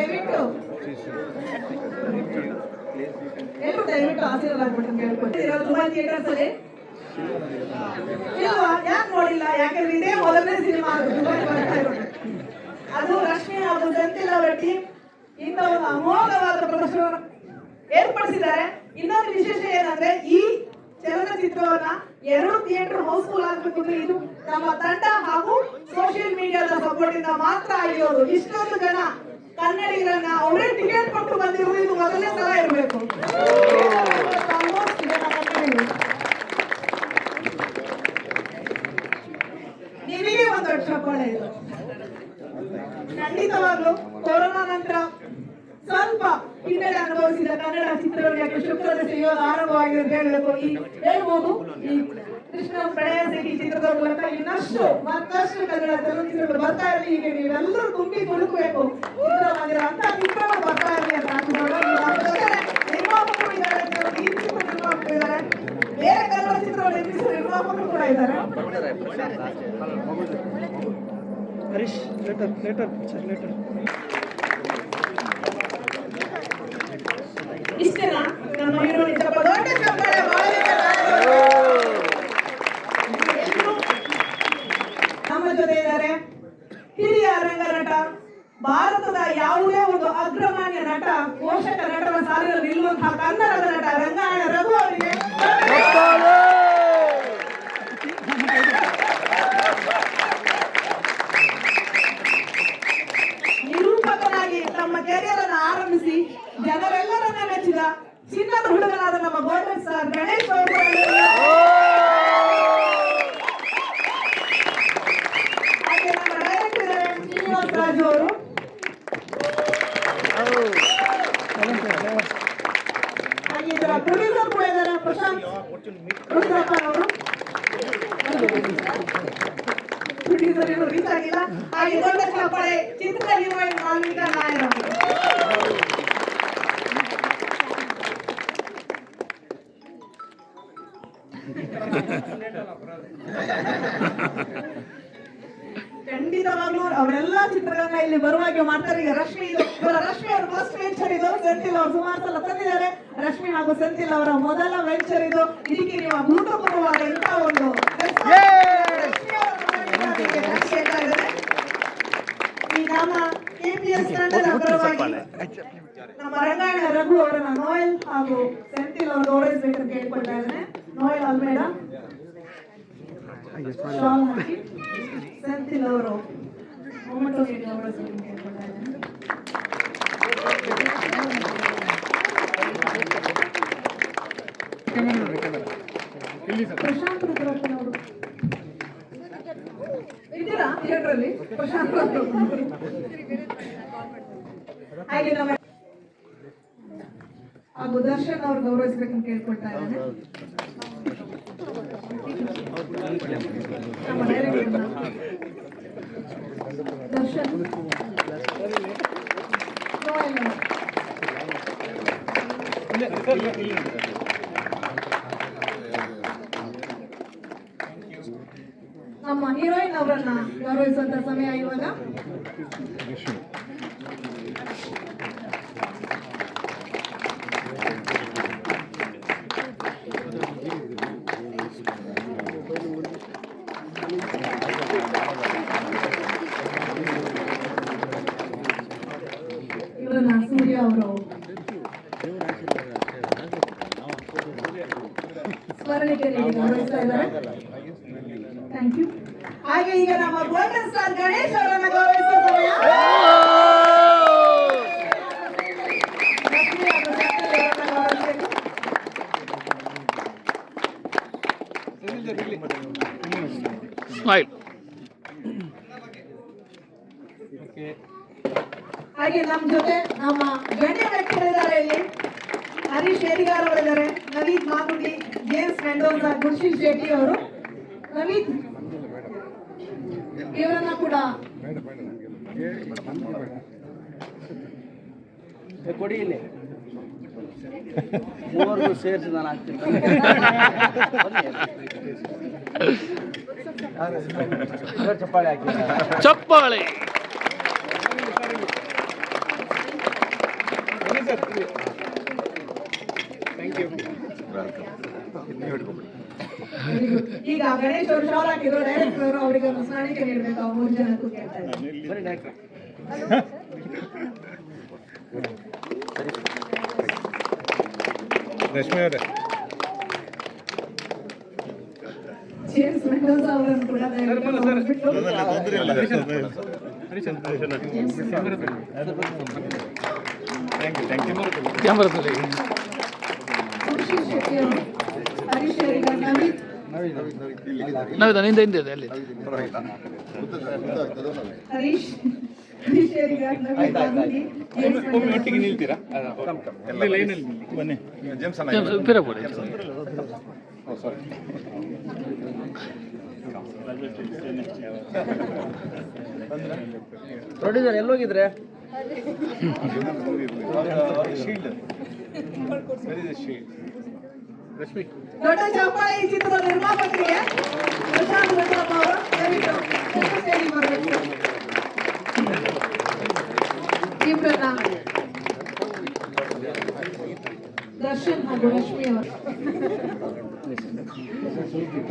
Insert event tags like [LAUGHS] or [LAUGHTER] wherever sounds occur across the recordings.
ದಯವಿಟ್ಟು. ಎಲ್ಲರೂ ದಯವಿಟ್ಟು ಆಶೀರ್ವಾದ ಆಗ್ಬಿಟ್ಟು ಕೇಳ್ಕೊಳ್ತೀರಾ ತುಂಬಾ ಥಿಯೇಟರ್ಸ್ ಅಲ್ಲಿ. ಯಾಕೆ ನೋಡಿಲ್ಲ? ಯಾಕಂದ್ರೆ ಇದೇ ಮೊದಲನೇ ಸಿನಿಮಾ ಅದು. ರಶ್ಮಿ ಹಾಗೂ ಅವರ ಟೀಮ್ ಇಂಥ ಒಂದು ಅಮೋಘವಾದ ಪ್ರದರ್ಶನ ಏರ್ಪಡಿಸಿದ್ದಾರೆ. ಇನ್ನೊಂದು ವಿಶೇಷ ಏನಂದ್ರೆ ಈ ಚಲನಚಿತ್ರವನ್ನ ಎರಡು ಥಿಯೇಟರ್ ಹೌಸ್ಫುಲ್ ಆಗಬೇಕು ಇದು ನಮ್ಮ ತಂಡ ಹಾಗೂ ಸೋಷಿಯಲ್ ಮೀಡಿಯಾದ ಸಪೋರ್ಟ್ ಇಂದ ಮಾತ್ರ ಆಗಿರೋದು. ಇಷ್ಟೊಂದು ಜನ ಕನ್ನಡಿಗರನ್ನ ಅವರೇ ಟಿಕೆಟ್ ಕೊಟ್ಟು ಬಂದಿರೋದು ಇದು ಮೊದಲನೇ ಸಲ ಇರಬೇಕು. ನಿಮಗೆ ಒಂದು ದೊಡ್ಡ ಚಪ್ಪಾಳೆ ಇದು ಖಂಡಿತವಾಗ್ಲು ಕೊರೋನಾ ನಂತರ ಸ್ವಲ್ಪ ಹಿನ್ನಡೆ ಅನುಭವಿಸಿದ ಕನ್ನಡ ಚಿತ್ರರಂಗಕ್ಕೆ ಶುಕ್ರದ ಇವಾಗ ಆರಂಭವಾಗಿರೋದು ಹೇಳಬೇಕು ಈ ಹೇಳ್ಬೋದು. ಕೃಷ್ಣ ಪ್ರಣಯ ಸಿಟಿ ಚಿತ್ರದ ಮೂಲಕ ಇನ್ನಷ್ಟು ಮತ್ತಷ್ಟು ಕನ್ನಡ ಚಲನಚಿತ್ರಗಳು ಬರ್ತಾ ಇರಲಿ. ಹೀಗೆ ನೀವೆಲ್ಲರೂ ತುಂಬಿ ತುಳುಕಬೇಕು ಚಿತ್ರಮಂದಿರ ಅಂತ ಚಿತ್ರಗಳು ಬರ್ತಾ ಇರಲಿ ಅಂತ ನಿರ್ಮಾಪಕರು ಇದ್ದಾರೆ. ಈ ಚಿತ್ರ ನಿರ್ಮಾಪಕರು ಇದ್ದಾರೆ. ಬೇರೆ ಕನ್ನಡ ಚಿತ್ರಗಳು ನಿರ್ಮಿಸುವ ನಿರ್ಮಾಪಕರು ಕೂಡ ಇದ್ದಾರೆ. ಹರೀಶ್ ಲೇಟರ್ ಲೇಟರ್ ಲೇಟರ್ ಇಷ್ಟೇನಾ ನಮ್ಮ ಹೀರೋಯಿನ್ ಸ್ವಲ್ಪ ದೊಡ್ಡ ಚಪ್ಪಾಳೆ ಮಾಡಬೇಕಲ್ಲ? ಎಲ್ರೂ ನಮ್ಮ ಜೊತೆ ಇದ್ದಾರೆ ಹಿರಿಯ ರಂಗ ನಟ ಭಾರತದ ಯಾವುದೇ ಒಂದು ಅಗ್ರಮಾನ್ಯ ನಟ ಪೋಷಕ ನಟರ ಸಾಲಿನಲ್ಲಿ ನಿಲ್ಲುವಂತಹ ಕನ್ನಡದ ನಟ ರಂಗಾಯಣ ರಘು ಅವರಿಗೆ ನಿರೂಪಕನಾಗಿ ತಮ್ಮ ಕೆರಿಯರ್ ಅನ್ನು ಆರಂಭಿಸಿ ಜನರೆಲ್ಲರನ್ನ ಮೆಚ್ಚಿದ ಚಿನ್ನದ ಹುಡುಗನಾದ ನಮ್ಮ ಗೋಲ್ಡನ್ ಸ್ಟಾರ್ ಗಣೇಶ್ ಅವರು ಹಾಗೆ ನಮ್ಮ ಡೈರೆಕ್ಟರ್ ಇದ್ದಾರೆ ಶ್ರೀನಿವಾಸ್ ರಾಜು ಅವರು ಹಾಗೆ ಇದರ ಪ್ರೊಡ್ಯೂಸರ್ ಕೂಡ ಇದ್ದಾರೆ ಪ್ರಶಾಂತ್ ರುದ್ರಪ್ಪ ಅವರು ಪ್ರೊಡ್ಯೂಸರ್ ಏನು ರೀಚ್ ಆಗಿಲ್ಲ ಹಾಗೆ ದೊಡ್ಡ ಚಪ್ಪಾಳೆ ಚಿತ್ರ ಹೀರೋಯಿನ್ ಮಾಲ್ವಿಕಾ ನಾಯರ್ ಅವರು ಖಂಡಿತವಾಗ್ಲೂ ಅವರೆಲ್ಲ ಚಿತ್ರಗಳನ್ನ ಇಲ್ಲಿ ಬರುವಾಗೆ ಮಾಡ್ತಾರೆ. ಈಗ ರಶ್ಮಿ ಇದು ಇವರ ರಶ್ಮಿ ಅವರ ಫಸ್ಟ್ ವೆಂಚರ್ ಇದು ಸೆಂಥಿಲ್ ಅವರು ಸುಮಾರು ಸಲ ತಂದಿದ್ದಾರೆ ರಶ್ಮಿ ಹಾಗೂ ಸೆಂಥಿಲ್ ಅವರ ಮೊದಲ ವೆಂಚರ್ ಇದು. ಇದಕ್ಕೆ ನೀವು ಅಭೂತಪೂರ್ವವಾದ ಇಂಥ ಒಂದು ಈ ನಮ್ಮ ಕೆಪಿಎಸ್ ತಂಡದ ಪರವಾಗಿ ನಮ್ಮ ರಂಗಾಯಣ ರಘು ಅವರನ್ನ ನೋಯಲ್ ಹಾಗೂ ಸೆಂಥಿಲ್ ಅವರು ಗೌರವಿಸಬೇಕಂತ ಕೇಳ್ಕೊಳ್ತಾ ಇದ್ದೇನೆ. ನೋಯಲ್ ಅಲ್ಮೇಡ ಶಾಲ್ ಹಾಕಿ ಸೆಂಥಿಲ್ ಅವರು ಮೊಮೆಂಟೋ ನೀಡಿ ಇದ್ದೇನೆ ಪ್ರಶಾಂತ್ ರುದ್ರಪ್ಪನವರು ಇದ್ದೀರಾ ಥಿಯೇಟರ್ ಅಲ್ಲಿ ಪ್ರಶಾಂತ್ ಹಾಗೆ ನಮ್ಮ ಆ ಗುದರ್ಶನ್ ಅವ್ರು ಗೌರವಿಸ್ಬೇಕಂತ ಕೇಳ್ಕೊಳ್ತಾ ಇದ್ದೇನೆ ನಮ್ಮ ಡೈರೆಕ್ಟರ್ನ. ದರ್ಶನ್ ನೋಯಲ್ ಅವರು. ನಮ್ಮ ಹೀರೋಯಿನ್ ಅವರನ್ನ ಗೌರವಿಸುವಂತ ಸಮಯ ಇವಾಗ ಇವರನ್ನ ಸೂರ್ಯ ಅವರು ಸ್ಮರಣಿಕೆ ನೀಡಿ ಗೌರವಿಸ್ತಾ ಇದ್ದಾರೆ ಥ್ಯಾಂಕ್ ಯು ಹಾಗೆ ಈಗ ನಮ್ಮ ಗೋಲ್ಡನ್ ಸ್ಟಾರ್ ಗಣೇಶ್ ಅವರನ್ನ ಗೌರವಿಸುವ ಸಮಯ ಲಕ್ಷ್ಮಿ ಹಾಗೂ ಶಕ್ತಿ ಅವರನ್ನ ಗೌರವಿಸಬೇಕು. ಸ್ಮೈಲ್ ಹಾಗೆ ನಮ್ಮ ಜೊತೆ ನಮ್ಮ ಗಣ್ಯ ವ್ಯಕ್ತಿಗಳಿದ್ದಾರೆ ಇಲ್ಲಿ. ಹರೀಶ್ ಶೇರಿಗಾರ್ ಅವರಿದ್ದಾರೆ ನವೀದ್ ಮಾಗುಡಿ ಜೇಮ್ಸ್ ಮೆಂಡೋನ್ಸ ಗುರ್ಶಿಲ್ ಶೆಟ್ಟಿ ಅವರು. ನವೀದ್ ಇವರನ್ನ ಕೂಡ ಕೊಡಿ ಇಲ್ಲಿ. ಮೂವರಿಗೂ ಸೇರಿಸಿ ನಾನು ಹಾಕ್ತೀನಿ. ಚಪ್ಪಾಳೆ ಹಾಕಿ. ಚಪ್ಪಾಳೆ. ಈಗ ಗಣೇಶ್ ಅವರು ಶಾಲ್ ಹಾಕಿದ್ರು ಡೈರೆಕ್ಟರ್ ಅವರು ಅವರಿಗೆ ಒಂದು ಸ್ಮರಣಿಕೆ ನೀಡಬೇಕು ಆ ಮೂರು ಜನಕ್ಕೂ ಕೇಳ್ತಾ ಇದ್ದಾರೆ ಬನ್ನಿ ಡಾಕ್ಟ್ರೆ ರಶ್ಮಿ ಅವರೇ ಜೇಮ್ಸ್ ಮೆಂಡೋಸ್ ಅವರನ್ನು ಕೂಡ ದಯವಿಟ್ಟು ಬಿಟ್ಟು ಖುಷಿ ಶೆಟ್ಟಿ ಅವರು ಹರೀಶ್ ಅವರಿಗೆ ನವೀನ್ ನಾವು ಹಿಂದೆ ಇದೆ ಅಲ್ಲಿ ಹರೀಶ್ ಹರೀಶ್ ಅವರಿಗೆ ಒಟ್ಟಿಗೆ ನಿಲ್ತೀರಾ ಲೈನಲ್ಲಿ ಲೈನಲ್ಲಿ ಬನ್ನಿ. ಜೇಮ್ಸ್ ಉಪ್ಪಿರ ಕೊಡಿ ಪ್ರೊಡ್ಯೂಸರ್ ಎಲ್ಲೋಗಿದ್ರೆ? ರಶ್ಮಿ. ದೊಡ್ಡ ಚಪ್ಪಾಳೆ ಈ ಚಿತ್ರದ ನಿರ್ಮಾಪಕರಿಗೆ ಪ್ರಶಾಂತ್ ವೆಂಕಟಪ್ಪ ಅವರು ದಯವಿಟ್ಟು ಸ್ವಲ್ಪ ಸ್ಟೇಜಿಗೆ ಬರಬೇಕು ಇಬ್ಬರನ್ನ ದರ್ಶನ್ ಹಾಗೂ ರಶ್ಮಿ ಅವರು.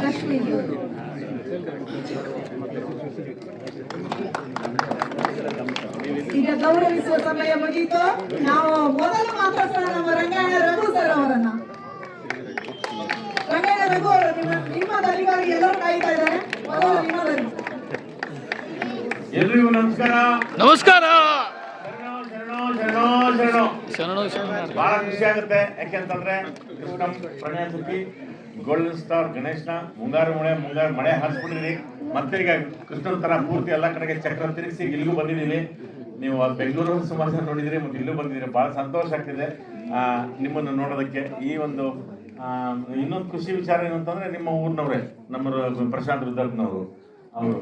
ರಶ್ಮಿ. ಈಗ ಗೌರವಿಸುವ ಸಮಯ ಮುಗಿಯಿತು ನಾವು ಮೊದಲು ಮಾತಾಡ್ಸೋಣ ನಮ್ಮ ರಂಗಾಯಣ ರಘು ಸರ್ ಅವರನ್ನ. ರಂಗಾಯಣ ರಘು ಅವರು ನಿಮ್ಮ ನಿಮ್ಮ ದಲಿಗಾಗಿ ಎಲ್ಲರೂ ಕಾಯ್ತಾ ಇದ್ದಾರೆ. ಮೊದಲು ಎಲ್ರಿಗೂ ನಮಸ್ಕಾರ. ನಮಸ್ಕಾರ ಶರಣೋ ಶರಣೋ ಶರಣೋ ಶರಣೋ ಶರಣು ಶರಣ ಬಹಳ ಖುಷಿ ಆಗುತ್ತೆ. ಯಾಕೆಂತಂದ್ರೆ ಕೃಷ್ಣಂ ಪ್ರಣಯ ಗೋಲ್ಡನ್ ಸ್ಟಾರ್ ಗಣೇಶನ ಮುಂಗಾರು ಮಳೆ ಮುಂಗಾರು ಮಳೆ ಹಾರಿಸ್ಬಿಟ್ಟಿರಿ ಮತ್ತೆ ಈಗ ಕೃಷ್ಣನ ತರ ಪೂರ್ತಿ ಎಲ್ಲ ಕಡೆಗೆ ಚಕ್ರ ತಿರುಗಿಸಿ ಇಲ್ಲಿಗೂ ಬಂದಿದ್ದೀನಿ. ನೀವು ಬೆಂಗಳೂರು ಸುಮಾರು ಜನ ನೋಡಿದಿರಿ ಮತ್ತು ಇಲ್ಲೂ ಬಂದಿದ್ದೀರಿ. ಬಹಳ ಸಂತೋಷ ಆಗ್ತಿದೆ. ನಿಮ್ಮನ್ನು ನೋಡೋದಕ್ಕೆ ಈ ಒಂದು ಇನ್ನೊಂದು ಖುಷಿ ವಿಚಾರ ಏನು ಅಂತಂದ್ರೆ ನಿಮ್ಮ ಊರಿನವರೇ, ನಮ್ಮ ಪ್ರಶಾಂತ್ ವಿದರ್ಭನವರು ಅವರು.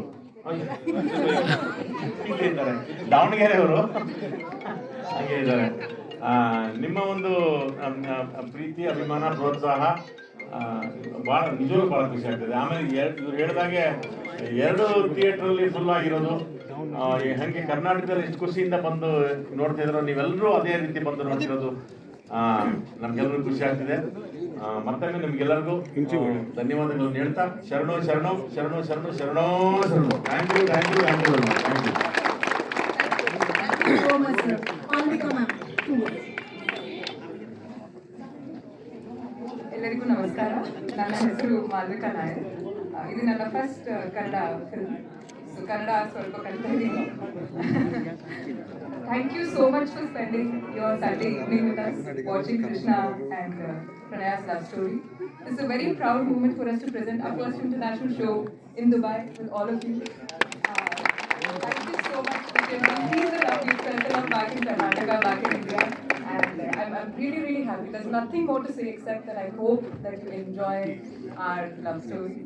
ಇದ್ದಾರೆ. ದಾವಣಗೆರೆ ಅವರು ಹಾಗೆ ಇದ್ದಾರೆ. ನಿಮ್ಮ ಒಂದು ಪ್ರೀತಿ ಅಭಿಮಾನ ಪ್ರೋತ್ಸಾಹ ಬಹಳ ನಿಜವೂ ಬಹಳ ಖುಷಿ ಆಗ್ತದೆ. ಆಮೇಲೆ ಎರಡು ಇವ್ರು ಹೇಳಿದಾಗೆ ಎರಡು ಥಿಯೇಟರ್ ಅಲ್ಲಿ ಫುಲ್ ಆಗಿರೋದು ಹಂಗೆ ಕರ್ನಾಟಕದಲ್ಲಿ ಎಷ್ಟು ಖುಷಿಯಿಂದ ಬಂದು ನೋಡ್ತಾ ಇದ್ರು. ನೀವೆಲ್ಲರೂ ಅದೇ ರೀತಿ ಬಂದು ನೋಡ್ತಿರೋದು ನಮ್ಗೆಲ್ಲರಿಗೂ ಖುಷಿ ಆಗ್ತಿದೆ. ಮತ್ತೊಮ್ಮೆ ನಿಮ್ಗೆಲ್ಲರಿಗೂ ಧನ್ಯವಾದಗಳನ್ನು ಹೇಳ್ತಾ. ಶರಣೋ ಶರಣೋ ಶರಣೋ ಶರಣೋ ಶರಣೋ. ಶರಣೋ thank you thank you thank you ನನ್ನ ಹೆಸರು ಮಾಲ್ವಿಕಾ ನಾಯರ್ ಆ, ಇದು ನನ್ನ first Kannada film so Kannada ಸ್ವಲ್ಪ ಕಲಿತಾ ಇದ್ದೀನಿ thank you so much for spending your Sunday evening with us watching Krishna and Pranaya's love story it's a very proud moment for us to present a first international show in Dubai with all of you Thank you so much for sharing. Please love you, felt love back in Karnataka, back am there. I'm, I'm really, really happy. There's nothing more to say except that I hope that you enjoy our love story.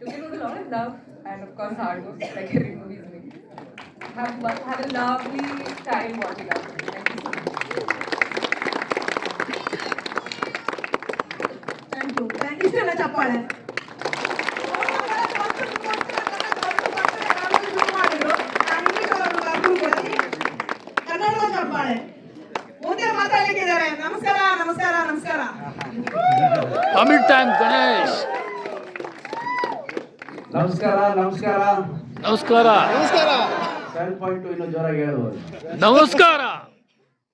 Took it with a lot of love and, of course, hard work, like every movie is making. Have, had a lovely time watching us. Thank you so much. Thank you. Thank you, so much, Chappala. ನಮಸ್ಕಾರ ನಮಸ್ಕಾರ. ನಮಸ್ಕಾರ. Seven point ಇನ್ನೂ ಜೋರಾಗಿ ಹೇಳ್ಬೋದು. ನಮಸ್ಕಾರ.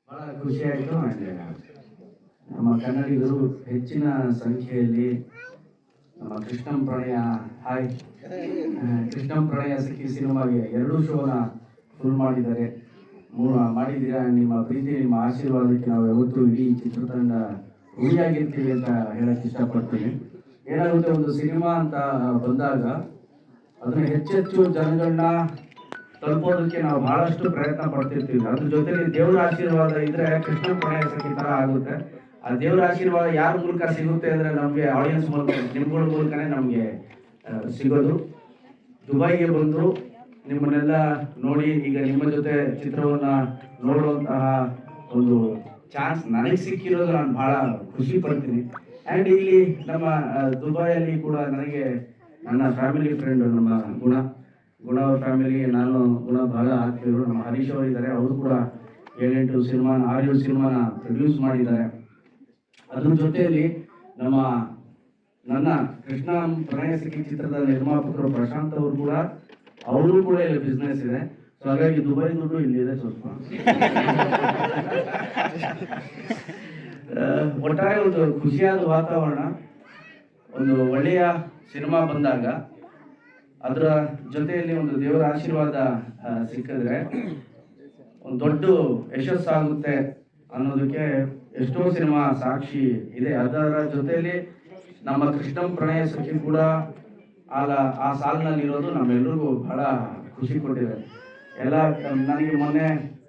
ಬಹಳ ಖುಷಿ ಆಯಿತು ನಮ್ಮ ಕನ್ನಡಿಗರು ಹೆಚ್ಚಿನ ಸಂಖ್ಯೆಯಲ್ಲಿ ನಮ್ಮ ಕೃಷ್ಣಂ ಪ್ರಣಯ ಹಾಯ್. ಕೃಷ್ಣಂ ಪ್ರಣಯ ಸಿಕ್ಕಿ ಸಿನಿಮಾಗೆ ಎರಡೂ ಶೋನ ಫುಲ್ ಮಾಡಿದ್ದಾರೆ. ಮೂರು ಮಾಡಿದ್ದೀರಾ? ನಿಮ್ಮ ಪ್ರೀತಿ ನಿಮ್ಮ ಆಶೀರ್ವಾದಕ್ಕೆ ನಾವು ಯಾವತ್ತೂ ಇಡೀ ಚಿತ್ರತಂಡ ಋಣಿಯಾಗಿರ್ತೀವಿ ಅಂತ ಹೇಳಕ್ ಇಷ್ಟಪಡ್ತೀನಿ. ಏನಾಗುತ್ತೆ ಒಂದು ಸಿನಿಮಾ ಅಂತ ಬಂದಾಗ ಅದನ್ನ ಹೆಚ್ಚೆಚ್ಚು ಜನಗಳನ್ನ ತಲುಪೋದಕ್ಕೆ ನಾವು ಬಹಳಷ್ಟು ಪ್ರಯತ್ನ ಪಡ್ತಿರ್ತೀವಿ. ಅದ್ರ ಜೊತೆಲಿ ದೇವರ ಆಶೀರ್ವಾದ ಇದ್ರೆ ಕೃಷ್ಣ ಪ್ರಣಯ ತರ ಆಗುತ್ತೆ. ಆ ದೇವರ ಆಶೀರ್ವಾದ ಯಾರ ಮೂಲಕ ಸಿಗುತ್ತೆ ಅಂದ್ರೆ ನಮಗೆ ಆಡಿಯನ್ಸ್ ಮೂಲಕ ನಿಮ್ಗಳ ಮೂಲಕನೇ ನಮಗೆ ಸಿಗೋದು. ದುಬೈಗೆ ಬಂದು ನಿಮ್ಮನ್ನೆಲ್ಲ ನೋಡಿ ಈಗ ನಿಮ್ಮ ಜೊತೆ ಚಿತ್ರವನ್ನ ನೋಡುವಂತಹ ಒಂದು ಚಾನ್ಸ್ ನನಗೆ ಸಿಕ್ಕಿರೋದು ನಾನು ಬಹಳ ಖುಷಿ ಪಡ್ತೀನಿ. ಆ್ಯಂಡ್ ಇಲ್ಲಿ ನಮ್ಮ ದುಬೈಯಲ್ಲಿ ಕೂಡ ನನಗೆ ನನ್ನ ಫ್ಯಾಮಿಲಿ ಫ್ರೆಂಡ್ ನಮ್ಮ ಗುಣ ಗುಣ ಅವ್ರ ಫ್ಯಾಮಿಲಿ ನಾನು ಗುಣ ಬಹಳ ಆಗ್ತಿದ್ರು ನಮ್ಮ ಹರೀಶ್ ಅವರು ಇದ್ದಾರೆ. ಅವರು ಕೂಡ ಏಳೆಂಟು ಸಿನಿಮಾನ ಆರೇಳು ಸಿನಿಮಾನ ಪ್ರೊಡ್ಯೂಸ್ ಮಾಡಿದ್ದಾರೆ. ಅದ್ರ ಜೊತೆಯಲ್ಲಿ ನಮ್ಮ, ನನ್ನ ಕೃಷ್ಣ ಪ್ರಣಯ ಸಖಿ ಚಿತ್ರದ ನಿರ್ಮಾಪಕರು ಪ್ರಶಾಂತ್ ಅವರು ಕೂಡ ಅವರು ಕೂಡ ಇಲ್ಲಿ ಬಿಸ್ನೆಸ್ ಇದೆ. ಸೊ ಹಾಗಾಗಿ ದುಬೈ ದುಡ್ಡು ಇಲ್ಲಿದೆ ಸ್ವಲ್ಪ. [LAUGHS] ಒಟ್ಟಾರೆ ಒಂದು ಖುಷಿಯಾದ ವಾತಾವರಣ, ಒಂದು ಒಳ್ಳೆಯ ಸಿನಿಮಾ ಬಂದಾಗ ಅದರ ಜೊತೆಯಲ್ಲಿ ಒಂದು ದೇವರ ಆಶೀರ್ವಾದ ಸಿಕ್ಕಿದ್ರೆ ಒಂದು ದೊಡ್ಡ ಯಶಸ್ಸಾಗುತ್ತೆ ಅನ್ನೋದಕ್ಕೆ ಎಷ್ಟೋ ಸಿನಿಮಾ ಸಾಕ್ಷಿ ಇದೆ. ಅದರ ಜೊತೆಯಲ್ಲಿ ನಮ್ಮ ಕೃಷ್ಣ ಪ್ರಣಯ ಸಖಿ ಕೂಡ ಆಲ ಆ ಸಾಲಿನಲ್ಲಿರೋದು ನಮ್ಮೆಲ್ಲರಿಗೂ ಬಹಳ ಖುಷಿ ಕೊಟ್ಟಿದೆ. ಎಲ್ಲ, ನನಗೆ ಮೊನ್ನೆ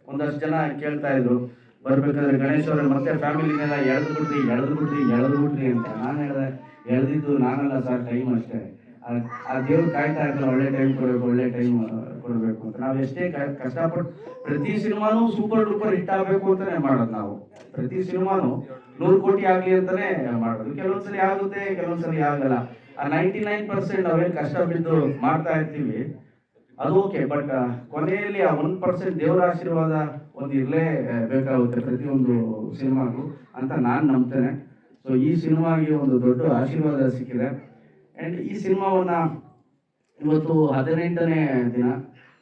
ಒಂದಷ್ಟು ಜನ ಕೇಳ್ತಾ ಇದ್ರು ಬರ್ಬೇಕಾದ್ರೆ ಗಣೇಶ್ ಅವ್ರ ಮತ್ತೆ ಫ್ಯಾಮಿಲಿನೆಲ್ಲ ಎಳೆದು ಬಿಡ್ರಿ ಎಳೆದು ಬಿಡ್ರಿ ಎಳೆದು ಬಿಡ್ರಿ ಅಂತ ನಾನು ಹೇಳ್ದೆ, ಎಳೆದಿದ್ದು ನಾನಲ್ಲ ಸರ್ ಟೈಮ್ ಅಷ್ಟೇ. ಆ- ದೇವ್ರು ಕಾಯ್ತಾ ಇರ್ತಾರೆ, ಒಳ್ಳೆ ಟೈಮ್ ಕೊಡಬೇಕು, ಒಳ್ಳೆ ಟೈಮ್ ಕೊಡಬೇಕು ಅಂತ. ನಾವು ಎಷ್ಟೇ ಕಷ್ಟಪಟ್ಟು ಪ್ರತಿ ಸಿನಿಮಾನು ಸೂಪರ್ ಡೂಪರ್ ಹಿಟ್ ಆಗಬೇಕು ಅಂತಾನೆ ಮಾಡೋದು ನಾವು. ಪ್ರತಿ ಸಿನಿಮಾನು ನೂರು ಕೋಟಿ ಆಗ್ಲಿ ಅಂತಾನೆ ಮಾಡೋದು. ಕೆಲವೊಂದ್ಸರಿ ಆಗುತ್ತೆ, ಕೆಲವೊಂದ್ಸರಿ ಆಗಲ್ಲ. ಆ ನೈಂಟಿ ನೈನ್ ಪರ್ಸೆಂಟ್ ನಾವೇನು ಕಷ್ಟ ಬಿದ್ದು ಮಾಡ್ತಾ ಇರ್ತೀವಿ, ಅದು ಓಕೆ ಬಟ್ ಕೊನೆಯಲ್ಲಿ ಆ ಒನ್ ಪರ್ಸೆಂಟ್ ದೇವರ ಆಶೀರ್ವಾದ ಒಂದು ಇರಲೇ ಬೇಕಾಗುತ್ತೆ ಪ್ರತಿಯೊಂದು ಸಿನಿಮಾಗೂ ಅಂತ ನಾನು ನಂಬ್ತೇನೆ. ಸೊ ಈ ಸಿನಿಮಾಗೆ ಒಂದು ದೊಡ್ಡ ಆಶೀರ್ವಾದ ಸಿಕ್ಕಿದೆ. ಆ್ಯಂಡ್ ಈ ಸಿನಿಮಾವನ್ನ ಇವತ್ತು ಹದಿನೆಂಟನೇ ದಿನ,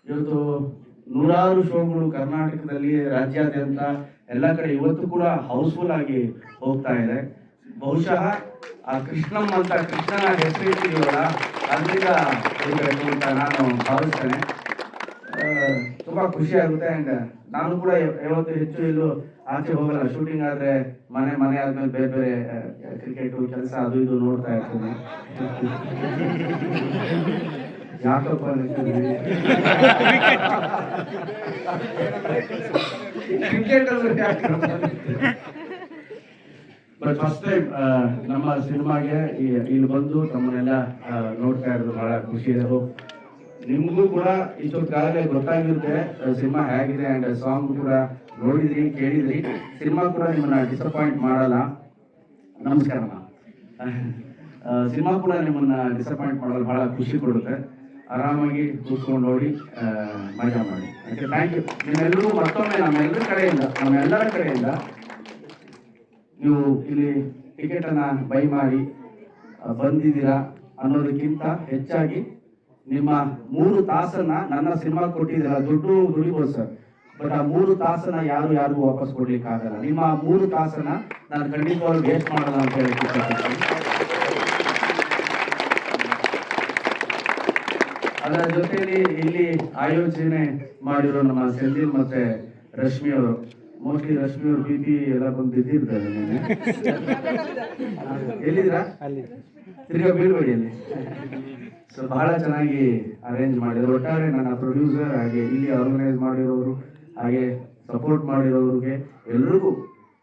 ಇವತ್ತು ನೂರಾರು ಶೋಗಳು ಕರ್ನಾಟಕದಲ್ಲಿ ರಾಜ್ಯಾದ್ಯಂತ ಎಲ್ಲ ಕಡೆ ಇವತ್ತು ಕೂಡ ಹೌಸ್ಫುಲ್ ಆಗಿ ಹೋಗ್ತಾ ಇದೆ. ಬಹುಶಃ, ಆ ಕೃಷ್ಣಂ ಅಂತ ಕೃಷ್ಣನ ಹೆಸರಿಟ್ಟಿದೀವಲ್ಲ ಅದರಿಂದ ಅಂತ ನಾನು ಭಾವಿಸ್ತೇನೆ. ತುಂಬಾ ಖುಷಿ ಆಗುತ್ತೆ ಅಂಡ್ ನಾನು ಕೂಡ ಯಾವ- ಯಾವತ್ತೂ ಹೆಚ್ಚು ಎಲ್ಲೂ ಆಚೆ ಹೋಗಲ್ಲ. ಶೂಟಿಂಗ್ ಆದ್ರೆ ಮನೆ ಮನೆ ಆದ್ಮೇಲೆ ಬೇರೆ ಬೇರೆ ಕ್ರಿಕೆಟ್ ಕೆಲಸ ಅದು ಇದು ನೋಡ್ತಾ ಇರ್ತೀನಿ. ಯಾಕಪ್ಪ ಕ್ರಿಕೆಟ್ ಬಟ್ ಫಸ್ಟ್ ಟೈಮ್ ನಮ್ಮ ಸಿನಿಮಾಗೆ ಇಲ್ಲಿ ಬಂದು ತಮ್ಮನ್ನೆಲ್ಲ ನೋಡ್ತಾ ಇರೋದು ಬಹಳ ಖುಷಿ. ಇದೆ ನಿಮಗೂ ಕೂಡ ಇಷ್ಟೊತ್ತು ಕಾಲದಲ್ಲಿ ಗೊತ್ತಾಗಿರುತ್ತೆ ಸಿನಿಮಾ ಹೇಗಿದೆ ಅಂಡ್ ಸಾಂಗ್ ಕೂಡ ನೋಡಿದ್ರಿ, ಕೇಳಿದ್ರಿ. ಸಿನಿಮಾ ಕೂಡ ನಿಮ್ಮನ್ನ ಡಿಸಪಾಯಿಂಟ್ ಮಾಡಲ್ಲ. ನಮಸ್ಕಾರ ಸಿನಿಮಾ ಕೂಡ ನಿಮ್ಮನ್ನ ಡಿಸಪಾಯಿಂಟ್ ಮಾಡಲು ಬಹಳ ಖುಷಿ ಕೊಡುತ್ತೆ. ಆರಾಮಾಗಿ ಕೂತ್ಕೊಂಡು ನೋಡಿ ಮಜಾ ಮಾಡಿ. ಥ್ಯಾಂಕ್ ಯು ನಿಮ್ಮೆಲ್ಲರೂ ಮತ್ತೊಮ್ಮೆ ನಮ್ಮೆಲ್ಲರ ಕಡೆಯಿಂದ ನಮ್ಮೆಲ್ಲರ ಕಡೆಯಿಂದ ನೀವು ಇಲ್ಲಿ ಟಿಕೆಟ್ ಅನ್ನ ಬೈ ಮಾಡಿ ಬಂದಿದ್ದೀರಾ ಅನ್ನೋದಕ್ಕಿಂತ ಹೆಚ್ಚಾಗಿ ನಿಮ್ಮ ಮೂರು ತಾಸನ್ನ ನನ್ನ ಸಿನಿಮಾ ಕೊಟ್ಟಿದ್ದೀರಾ ದುಡ್ಡು ದುಡಿಬೋದು ಸರ್. ಬಟ್ ಆ ಮೂರು ತಾಸನ್ನ ಯಾರು ಯಾರಿಗೂ ವಾಪಸ್ ಕೊಡ್ಲಿಕ್ಕೆ ಆಗಲ್ಲ ನಿಮ್ಮ ಮೂರು ತಾಸನ್ನ ನಾನು ಖಂಡಿತವಾಗ್ಲೂ ವೇಸ್ಟ್ ಮಾಡಲ್ಲ ಅಂತ ಹೇಳಿ ಅದರ ಜೊತೆಯಲ್ಲಿ ಇಲ್ಲಿ ಆಯೋಜನೆ ಮಾಡಿರೋ ನಮ್ಮ ಸೆಂದಿಲ್ ಮತ್ತೆ ರಶ್ಮಿ ಅವರು ಮೋಸ್ಟ್ಲಿ ರಶ್ಮಿ ಅವರು ಬಿ ಪಿ ಎಲ್ಲ ಬಂದು ಬಿದ್ದಿರ್ತಾರೆ ನೆನ್ನೆ. [LAUGHS] ಎಲ್ಲಿದ್ದೀರಾ? ಅಲ್ಲಿ. ತಿರ್ಗಾ ಬೀಳ್ಬೇಡಿ ಅಲ್ಲಿ ಸೊ ಬಹಳ ಚೆನ್ನಾಗಿ ಅರೇಂಜ್ ಮಾಡಿದ್ರು. ಒಟ್ಟಾರೆ ನನ್ನ ಪ್ರೊಡ್ಯೂಸರ್ ಹಾಗೆ ಇಲ್ಲಿ ಆರ್ಗನೈಸ್ ಮಾಡಿರೋರು ಹಾಗೆ ಸಪೋರ್ಟ್ ಮಾಡಿರೋರಿಗೆ ಎಲ್ರಿಗೂ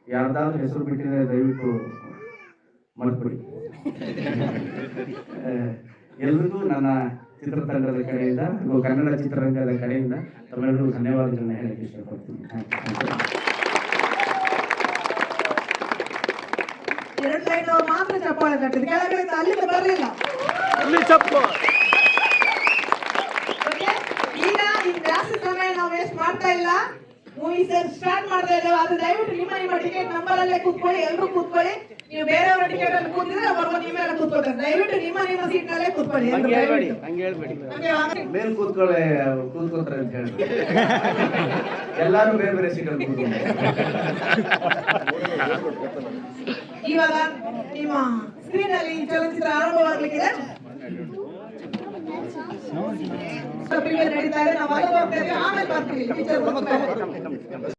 ಯಾರ್ದಾದ್ರೂ ಹೆಸರು ಬಿಟ್ಟಿದ್ರೆ ದಯವಿಟ್ಟು ಮರ್ತ್ಬಿಡಿ. [LAUGHS] ಎಲ್ರಿಗೂ ನನ್ನ ಚಿತ್ರತಂಡದ ಕಡೆಯಿಂದ ಹಾಗೂ ಕನ್ನಡ ಚಿತ್ರರಂಗದ ಕಡೆಯಿಂದ ತಮ್ಮೆಲ್ಲರಿಗೂ ಧನ್ಯವಾದಗಳನ್ನ ಹೇಳಕ್ಕೆ ಇಷ್ಟಪಡ್ತೀನಿ. ಎರಡು ಲೈನ್ ಮಾತ್ರ ಚಪ್ಪಾಳೆ ತಟ್ಟಿದ್ರು ಕೆಳಗಡೆ ಅಲ್ಲಿಂದ ಬರಲಿಲ್ಲ. ಅಲ್ಲಿ ಈಗ ಇನ್ ಜಾಸ್ತಿ ಸಮಯ ನಾವು ವೇಸ್ಟ್ ಮಾಡ್ತಾ ಇಲ್ಲ. ಮೂವಿ ಸ್ಟಾರ್ಟ್ ಮಾಡ್ತಾ ಇದ್ದೇವೆ. ಅದು ದಯವಿಟ್ಟು ನಿಮ್ಮ ನಿಮ್ಮ ಟಿಕೆಟ್ ನಂಬರ್ ಅಲ್ಲೇ ಕೂತ್ಕೊಳ್ಳಿ. ಎಲ್ಲರೂ ಕೂತ್ಕೊಳ್ಳಿ. ನೀವು ಬೇರೆಯವರ ಟಿಕೆಟ್ ಅಲ್ಲಿ ಕೂತಿದ್ರೆ ಬರ್ಬೋದು ನೀವೆಲ್ಲ ಕೂತ್ಕೊಳ್ತಾರೆ. ದಯವಿಟ್ಟು ನಿಮ್ಮ ನಿಮ್ಮ ಸೀಟ್ ನಲ್ಲೇ ಕೂತ್ಕೊಳ್ಳಿ. ಮೇಲ್ ಕೂತ್ಕೊಳ್ಳಿ ಕೂತ್ಕೊತಾರೆ ಅಂತ ಹೇಳಿ ಎಲ್ಲಾರು ಬೇರೆ ಬೇರೆ ಸೀಟ್ ಅಲ್ಲಿ ಇವಾಗ ನಿಮ್ಮ ಸ್ಕ್ರೀನ್ ಅಲ್ಲಿ ಚಲನಚಿತ್ರ ಆರಂಭವಾಗ್ಲಿಕ್ಕಿದೆ. ನಡೀತಾ ಇದೆ ನಾವು ಅಲ್ಲಿ ಹೋಗ್ತಾ ಇದ್ದೀವಿ ಆಮೇಲೆ ಬರ್ತೀವಿ ಪಿಕ್ಚರ್